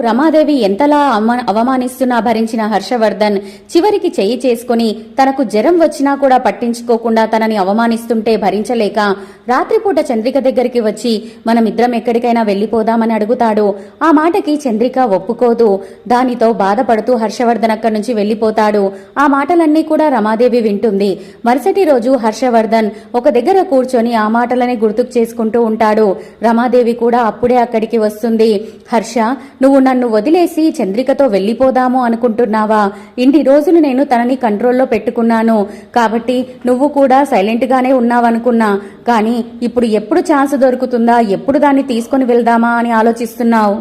రమాదేవి ఎంతలా అవమానిస్తున్నా భరించిన హర్షవర్ధన్ చివరికి చెయ్యి చేసుకుని తనకు జ్వరం వచ్చినా కూడా పట్టించుకోకుండా తనని అవమానిస్తుంటే భరించలేక రాత్రిపూట చంద్రిక దగ్గరికి వచ్చి మనమిద్దరం ఎక్కడికైనా వెళ్ళిపోదామని అడుగుతాడు. ఆ మాటకి చంద్రిక ఒప్పుకోదు. దానితో బాధపడుతూ హర్షవర్ధన్ అక్కడి నుంచి వెళ్ళిపోతాడు ఆ మాటలన్నీ కూడా రమాదేవి వింటుంది. మరుసటి రోజు హర్షవర్ధన్ ఒక దగ్గర కూర్చొని ఆ మాటలని గుర్తుకు చేసుకుంటూ ఉంటాడు. రమాదేవి కూడా అప్పుడే అక్కడికి వస్తుంది. హర్ష నువ్వు నన్ను వదిలేసి చంద్రికతో వెళ్ళిపోదాము అనుకుంటున్నావా? ఇన్ని రోజులు నేను తనని కంట్రోల్లో పెట్టుకున్నాను. కాబట్టి నువ్వు కూడా సైలెంట్గానే ఉన్నావనుకున్నా. కానీ ఇప్పుడు ఎప్పుడు ఛాన్స్ దొరుకుతుందా? ఎప్పుడు దాన్ని తీసుకొని వెళ్దామా అని ఆలోచిస్తున్నావు?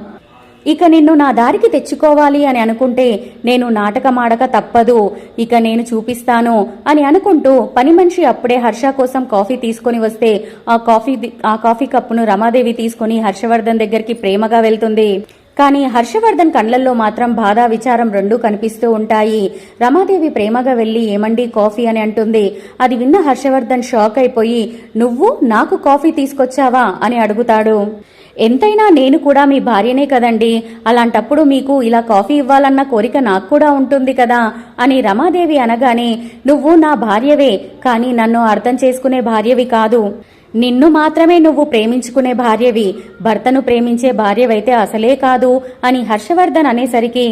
ఇక నిన్ను నా దారికి తెచ్చుకోవాలి అని అనుకుంటే నేను నాటకమాడక తప్పదు. ఇక నేను చూపిస్తాను అని అనుకుంటూ పని మనిషి అప్పుడే హర్ష కోసం కాఫీ తీసుకొని వస్తే ఆ కాఫీ ఆ కాఫీ కప్పును రమాదేవి తీసుకొని హర్షవర్ధన్ దగ్గరికి ప్రేమగా వెళ్తుంది. కానీ హర్షవర్ధన్ కళ్ళల్లో మాత్రం బాధ విచారం రెండూ కనిపిస్తూ ఉంటాయి. రమాదేవి ప్రేమగా వెళ్ళి ఏమండి కాఫీ అని అంటుంది. అది విన్న హర్షవర్ధన్ షాక్ అయిపోయి నువ్వు నాకు కాఫీ తీసుకొచ్చావా? అని అడుగుతాడు. ఎంతైనా నేను కూడా మీ భార్యనే కదండి. అలాంటప్పుడు మీకు ఇలా కాఫీ ఇవ్వాలన్న కోరిక నాకు కూడా ఉంటుంది కదా అని రమాదేవి అనగానే నువ్వు నా భార్యవే కానీ నన్ను అర్థం చేసుకునే భార్యవి కాదు. నిన్ను మాత్రమే నువ్వు ప్రేమించుకునే భార్యవి భర్తను ప్రేమించే భార్యవైతే అసలే కాదు అని హర్షవర్ధన్ అనేసరికి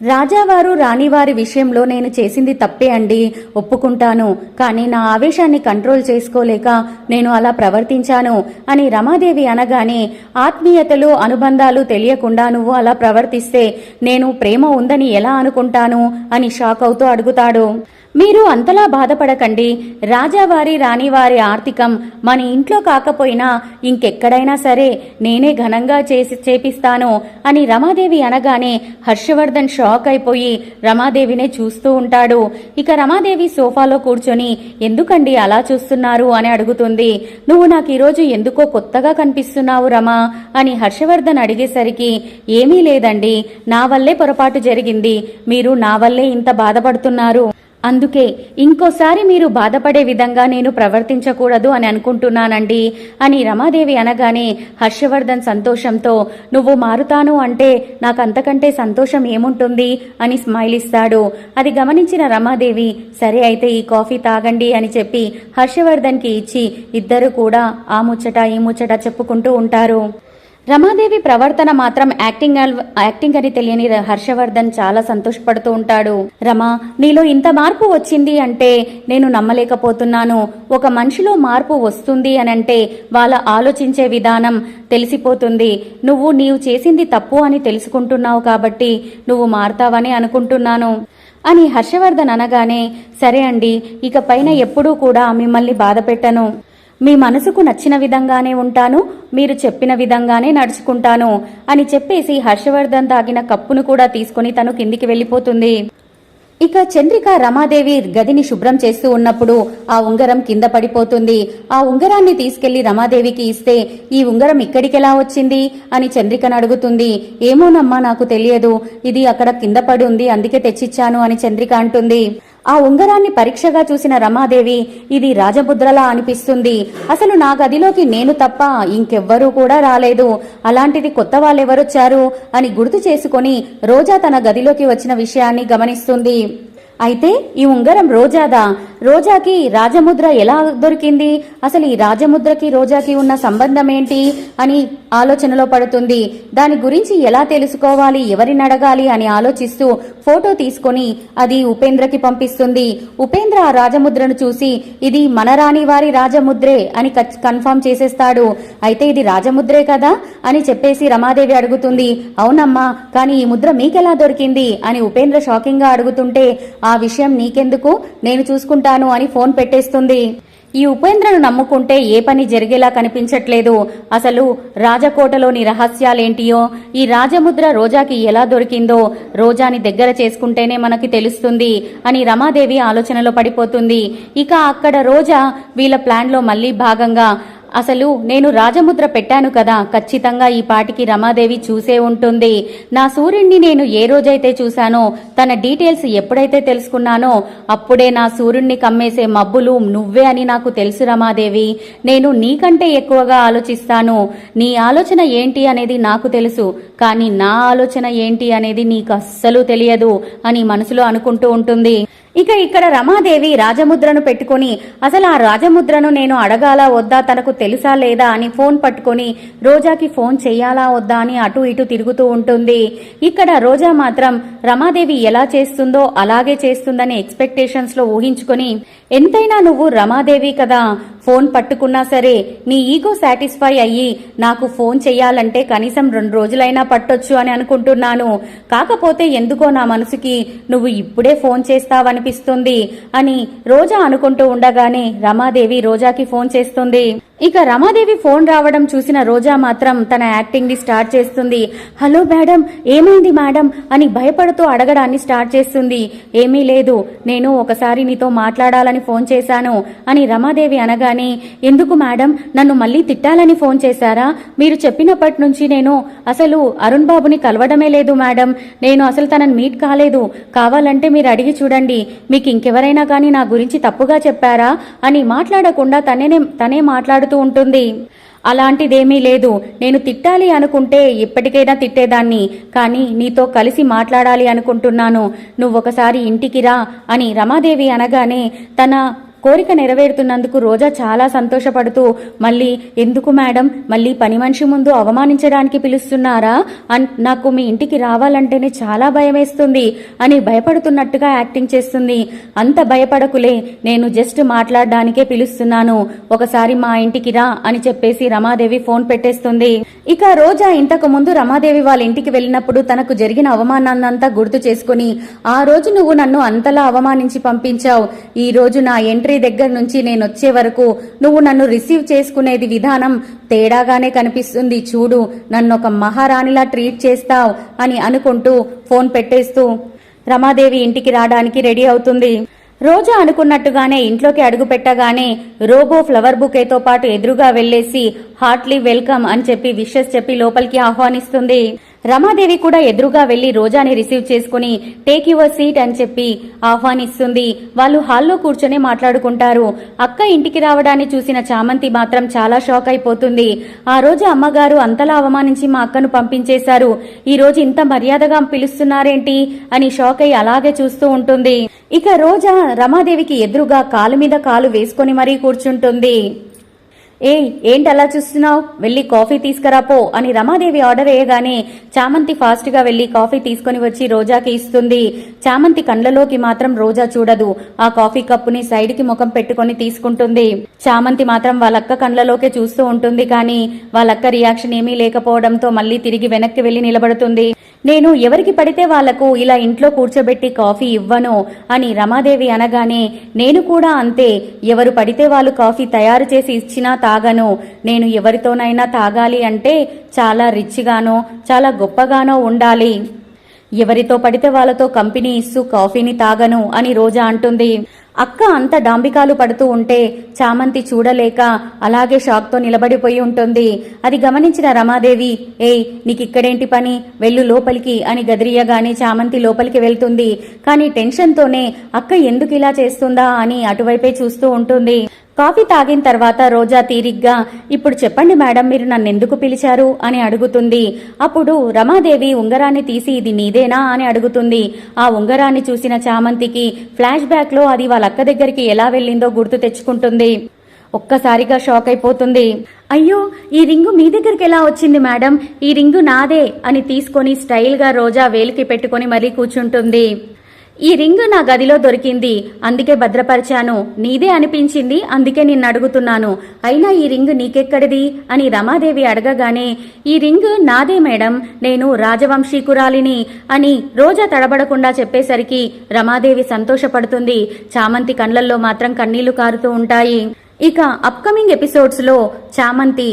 రాజావారు రాణివారి విషయంలో నేను చేసింది తప్పే అండి. ఒప్పుకుంటాను. కానీ నా ఆవేశాన్ని కంట్రోల్ చేసుకోలేక నేను అలా ప్రవర్తించాను అని రమాదేవి అనగానే ఆత్మీయతలు అనుబంధాలు తెలియకుండా నువ్వు అలా ప్రవర్తిస్తే నేను ప్రేమ ఉందని ఎలా అనుకుంటాను అని షాక్ అవుతూ అడుగుతాడు. మీరు అంతలా బాధపడకండి. రాజావారి రాణివారి ఆర్థికం మన ఇంట్లో కాకపోయినా ఇంకెక్కడైనా సరే నేనే ఘనంగా చేసి చేపిస్తాను అని రమాదేవి అనగానే హర్షవర్ధన్ షాక్ అయిపోయి రమాదేవినే చూస్తూ ఉంటాడు. ఇక రమాదేవి సోఫాలో కూర్చొని ఎందుకండి అలా చూస్తున్నారు? అని అడుగుతుంది. నువ్వు నాకు ఈరోజు ఎందుకో కొత్తగా కనిపిస్తున్నావు రమా అని హర్షవర్ధన్ అడిగేసరికి ఏమీ లేదండి నా వల్లే పొరపాటు జరిగింది. మీరు నా వల్లే ఇంత బాధపడుతున్నారు. అందుకే ఇంకోసారి మీరు బాధపడే విధంగా నేను ప్రవర్తించకూడదు అని అనుకుంటున్నానండి అని రమాదేవి అనగానే హర్షవర్ధన్ సంతోషంతో నువ్వు మారుతాను అంటే నాకంతకంటే సంతోషం ఏముంటుంది? అని స్మైల్ ఇస్తాడు. అది గమనించిన రమాదేవి సరే అయితే ఈ కాఫీ తాగండి అని చెప్పి హర్షవర్ధన్కి ఇచ్చి ఇద్దరు కూడా ఆ ముచ్చట ఈ ముచ్చట చెప్పుకుంటూ ఉంటారు. రమాదేవి ప్రవర్తన మాత్రం యాక్టింగ్ అల్- యాక్టింగ్ అని తెలియని హర్షవర్ధన్ చాలా సంతోషపడుతూ ఉంటాడు. రమా నీలో ఇంత మార్పు వచ్చింది అంటే నేను నమ్మలేకపోతున్నాను. ఒక మనిషిలో మార్పు వస్తుంది అని అంటే వాళ్ళ ఆలోచించే విధానం తెలిసిపోతుంది. నువ్వు నీవు చేసింది తప్పు అని తెలుసుకుంటున్నావు కాబట్టి నువ్వు మారతావని అనుకుంటున్నాను. అని హర్షవర్ధన్ అనగానే సరే అండి ఇక పైన ఎప్పుడూ కూడా మిమ్మల్ని బాధపెట్టను. మీ మనసుకు నచ్చిన విధంగానే ఉంటాను మీరు చెప్పిన విధంగానే నడుచుకుంటాను అని చెప్పేసి హర్షవర్ధన్ తాగిన కప్పును కూడా తీసుకుని తను కిందికి వెళ్ళిపోతుంది. ఇక చంద్రిక రమాదేవి గదిని శుభ్రం చేస్తూ ఉన్నప్పుడు ఆ ఉంగరం కింద పడిపోతుంది. ఆ ఉంగరాన్ని తీసుకెళ్ళి రమాదేవికి ఇస్తే ఈ ఉంగరం ఇక్కడికెలా వచ్చింది? అని చంద్రికను అడుగుతుంది. ఏమోనమ్మా నాకు తెలియదు. ఇది అక్కడ కింద పడి ఉంది అందుకే తెచ్చిచ్చాను అని చంద్రిక అంటుంది. ఆ ఉంగరాన్ని పరీక్షగా చూసిన రమాదేవి ఇది రాజముద్రలా అనిపిస్తుంది. అసలు నా గదిలోకి నేను తప్ప ఇంకెవ్వరూ కూడా రాలేదు. అలాంటిది కొత్త వాళ్ళెవరొచ్చారు అని గుర్తు చేసుకొని రోజా తన గదిలోకి వచ్చిన విషయాన్ని గమనిస్తుంది. అయితే ఈ ఉంగరం రోజాదా? రోజాకి రాజముద్ర ఎలా దొరికింది? అసలు ఈ రాజముద్రకి రోజాకి ఉన్న సంబంధం ఏంటి అని ఆలోచనలో పడుతుంది. దాని గురించి ఎలా తెలుసుకోవాలి ఎవరిని అడగాలి అని ఆలోచిస్తూ ఫోటో తీసుకొని అది ఉపేంద్రకి పంపిస్తుంది. ఉపేంద్ర ఆ రాజముద్రను చూసి ఇది మన రాణి వారి రాజముద్రే అని కచ్- కన్ఫర్మ్ చేసేస్తాడు. అయితే ఇది రాజముద్రే కదా? అని చెప్పేసి రమాదేవి అడుగుతుంది. అవునమ్మా కానీ ఈ ముద్ర మీకెలా దొరికింది? అని ఉపేంద్ర షాకింగ్గా అడుగుతుంటే ఆ విషయం నీకెందుకు? నేను చూసుకుంటాను అని ఫోన్ పెట్టేస్తుంది. ఈ ఉపేంద్రను నమ్ముకుంటే ఏ పని జరిగేలా కనిపించట్లేదు. అసలు రాజకోటలోని రహస్యాలేంటియో? ఈ రాజముద్ర రోజాకి ఎలా దొరికిందో? రోజాని దగ్గర చేసుకుంటేనే మనకి తెలుస్తుంది అని రమాదేవి ఆలోచనలో పడిపోతుంది. ఇక అక్కడ రోజా వీళ్ళ ప్లాన్లో మళ్ళీ భాగంగా అసలు నేను రాజముద్ర పెట్టాను కదా. ఖచ్చితంగా ఈ పాటికి రమాదేవి చూసే ఉంటుంది. నా సూర్యుణ్ణి నేను ఏ రోజైతే చూశానో తన డీటెయిల్స్ ఎప్పుడైతే తెలుసుకున్నానో అప్పుడే నా సూర్యుణ్ణి కమ్మేసే మబ్బులు నువ్వే అని నాకు తెలుసు రమాదేవి. నేను నీకంటే ఎక్కువగా ఆలోచిస్తాను. నీ ఆలోచన ఏంటి అనేది నాకు తెలుసు. కానీ నా ఆలోచన ఏంటి అనేది నీకు అస్సలు తెలియదు అని మనసులో అనుకుంటూ ఉంటుంది. ఇక ఇక్కడ రమాదేవి రాజముద్రను పెట్టుకొని అసలు ఆ రాజముద్రను నేను అడగాలా వద్దా? తనకు తెలుసా లేదా? అని ఫోన్ పట్టుకొని రోజాకి ఫోన్ చెయ్యాలా వద్దా? అని అటు ఇటు తిరుగుతూ ఉంటుంది. ఇక్కడ రోజా మాత్రం రమాదేవి ఎలా చేస్తుందో అలాగే చేస్తుందని ఎక్స్పెక్టేషన్స్లో ఊహించుకొని ఎంతైనా నువ్వు రమాదేవి కదా. ఫోన్ పట్టుకున్నా సరే నీ ఈగో సాటిస్ఫై అయ్యి నాకు ఫోన్ చెయ్యాలంటే కనీసం రెండు రోజులైనా పట్టొచ్చు అని అనుకుంటున్నాను. కాకపోతే ఎందుకో నా మనసుకి నువ్వు ఇప్పుడే ఫోన్ చేస్తావనిపిస్తుంది అని రోజా అనుకుంటూ ఉండగానే రమాదేవి రోజాకి ఫోన్ చేస్తుంది. ఇక రమాదేవి ఫోన్ రావడం చూసిన రోజా మాత్రం తన యాక్టింగ్ని స్టార్ట్ చేస్తుంది. హలో మేడం ఏమైంది మేడం? అని భయపడుతూ అడగడాన్ని స్టార్ట్ చేస్తుంది. ఏమీ లేదు నేను ఒకసారి నీతో మాట్లాడాలని ఫోన్ చేశాను అని రమాదేవి అనగానే ఎందుకు మేడం నన్ను మళ్ళీ తిట్టాలని ఫోన్ చేశారా? మీరు చెప్పినప్పటి నుంచి నేను అసలు అరుణ్ బాబుని కలవడమే లేదు మేడం. నేను అసలు తనని మీట్ కాలేదు. కావాలంటే మీరు అడిగి చూడండి. మీకు ఇంకెవరైనా కానీ నా గురించి తప్పుగా చెప్పారా? అని మాట్లాడకుండా తనే తనే మాట్లాడుతూ ఉంటుంది. అలాంటిదేమీ లేదు. నేను తిట్టాలి అనుకుంటే ఇప్పటికైనా తిట్టేదాన్ని. కానీ నీతో కలిసి మాట్లాడాలి అనుకుంటున్నాను. నువ్వొకసారి ఇంటికి రా అని రమాదేవి అనగానే తన కోరిక నెరవేరుతున్నందుకు రోజా చాలా సంతోషపడుతూ మళ్ళీ ఎందుకు మేడం? మళ్ళీ పని మనిషి ముందు అవమానించడానికి పిలుస్తున్నారా? అన్ నాకు మీ ఇంటికి రావాలంటేనే చాలా భయమేస్తుంది అని భయపడుతున్నట్టుగా యాక్టింగ్ చేస్తుంది. అంత భయపడకులే నేను జస్ట్ మాట్లాడడానికే పిలుస్తున్నాను. ఒకసారి మా ఇంటికి రా అని చెప్పేసి రమాదేవి ఫోన్ పెట్టేస్తుంది. ఇక రోజా ఇంతకు ముందు రమాదేవి వాళ్ళ ఇంటికి వెళ్ళినప్పుడు తనకు జరిగిన అవమానాన్నంతా గుర్తు చేసుకుని ఆ రోజు నువ్వు నన్ను అంతలా అవమానించి పంపించావు. ఈ రోజు నా ఎంట్రీ దగ్గర నుంచి నేను వచ్చే వరకు నువ్వు నన్ను రిసీవ్ చేసుకునేది విధానం తేడాగానే కనిపిస్తుంది. చూడు నన్ను ఒక మహారాణిలా ట్రీట్ చేస్తావు అని అనుకుంటూ ఫోన్ పెట్టేస్తూ రమాదేవి ఇంటికి రావడానికి రెడీ అవుతుంది. రోజా అనుకున్నట్టుగానే ఇంట్లోకి అడుగు పెట్టగానే రోబో ఫ్లవర్ బుకేతో పాటు ఎదురుగా వెళ్ళేసి హార్ట్లీ వెల్కమ్ అని చెప్పి విషెస్ చెప్పి లోపలికి ఆహ్వానిస్తుంది. రమాదేవి కూడా ఎదురుగా వెళ్ళి రోజాని రిసీవ్ చేసుకుని టేక్ యువర్ సీట్ అని చెప్పి ఆహ్వానిస్తుంది. వాళ్ళు హాల్లో కూర్చొని మాట్లాడుకుంటారు. అక్క ఇంటికి రావడాన్ని చూసిన చామంతి మాత్రం చాలా షాక్ అయిపోతుంది. ఆ రోజు అమ్మగారు అంతలా అవమానించి మా అక్కను పంపించేశారు. ఈ రోజు ఇంత మర్యాదగా పిలుస్తున్నారేంటి? అని షాక్ అయి అలాగే చూస్తూ ఉంటుంది. ఇక రోజా రమాదేవికి ఎదురుగా కాలు మీద కాలు వేసుకొని మరీ కూర్చుంటుంది. ఏ ఏంటి అలా చూస్తున్నావు? వెళ్ళి కాఫీ తీసుకురాపో అని రమాదేవి ఆర్డర్ వేయగానే చామంతి ఫాస్ట్గా వెళ్ళి కాఫీ తీసుకుని వచ్చి రోజాకి ఇస్తుంది. చామంతి కండ్లలోకి మాత్రం రోజా చూడదు. ఆ కాఫీ కప్పుని సైడ్కి ముఖం పెట్టుకొని తీసుకుంటుంది. చామంతి మాత్రం వాళ్ళక్క కండ్లలోకే చూస్తూ ఉంటుంది కానీ వాళ్ళక్క రియాక్షన్ ఏమీ లేకపోవడంతో మళ్ళీ తిరిగి వెనక్కి వెళ్ళి నిలబడుతుంది. నేను ఎవరికి పడితే వాళ్ళకు ఇలా ఇంట్లో కూర్చోబెట్టి కాఫీ ఇవ్వను అని రమాదేవి అనగానే నేను కూడా అంతే ఎవరు పడితే వాళ్ళు కాఫీ తయారు చేసి ఇచ్చినా తాగను. నేను ఎవరితోనైనా తాగాలి అంటే చాలా రిచ్గానో చాలా గొప్పగానో ఉండాలి. ఎవరితో పడితే వాళ్ళతో కంపెనీ ఇస్తూ కాఫీని తాగను అని రోజా అంటుంది. అక్క అంత డాంబికాలు పడుతూ ఉంటే చామంతి చూడలేక అలాగే షాక్తో నిలబడిపోయి ఉంటుంది. అది గమనించిన రమాదేవి ఏయ్ నీకిక్కడేంటి పని? వెళ్ళు లోపలికి అని గదిరియగానే చామంతి లోపలికి వెళ్తుంది. కానీ టెన్షన్తోనే అక్క ఎందుకు ఇలా చేస్తుందా? అని అటువైపే చూస్తూ ఉంటుంది. కాఫీ తాగిన తర్వాత రోజా తీరిగ్గా ఇప్పుడు చెప్పండి మేడం మీరు నన్ను ఎందుకు పిలిచారు? అని అడుగుతుంది. అప్పుడు రమాదేవి ఉంగరాన్ని తీసి ఇది నీదేనా అని అడుగుతుంది. ఆ ఉంగరాన్ని చూసిన చామంతికి ఫ్లాష్ బ్యాక్లో అది వాళ్ళ అక్క దగ్గరికి ఎలా వెళ్ళిందో గుర్తు తెచ్చుకుంటుంది. ఒక్కసారిగా షాక్ అయిపోతుంది. అయ్యో ఈ రింగు మీ దగ్గరికి ఎలా వచ్చింది మేడం? ఈ రింగు నాదే అని తీసుకొని స్టైల్గా రోజా వేలికి పెట్టుకొని మరీ కూర్చుంటుంది. ఈ రింగ్ నా గదిలో దొరికింది. అందుకే భద్రపరిచాను. నీదే అనిపించింది. అందుకే నిన్ను అడుగుతున్నాను. అయినా ఈ రింగ్ నీకెక్కడిది? అని రమాదేవి అడగగానే ఈ రింగ్ నాదే మేడం. నేను రాజవంశీకురాలిని అని రోజా తడబడకుండా చెప్పేసరికి రమాదేవి సంతోషపడుతుంది. చామంతి కండ్లల్లో మాత్రం కన్నీళ్ళు కారుతూ ఉంటాయి. ఇక అప్కమింగ్ ఎపిసోడ్స్లో చామంతి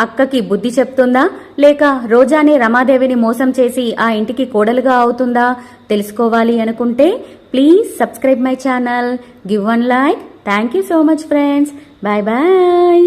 అక్కకి బుద్ధి చెప్తుందా? లేక రోజానే రమాదేవిని మోసం చేసి ఆ ఇంటికి కోడలుగా అవుతుందా? తెలుసుకోవాలి అనుకుంటే please subscribe my channel give one like thank you so much friends bye bye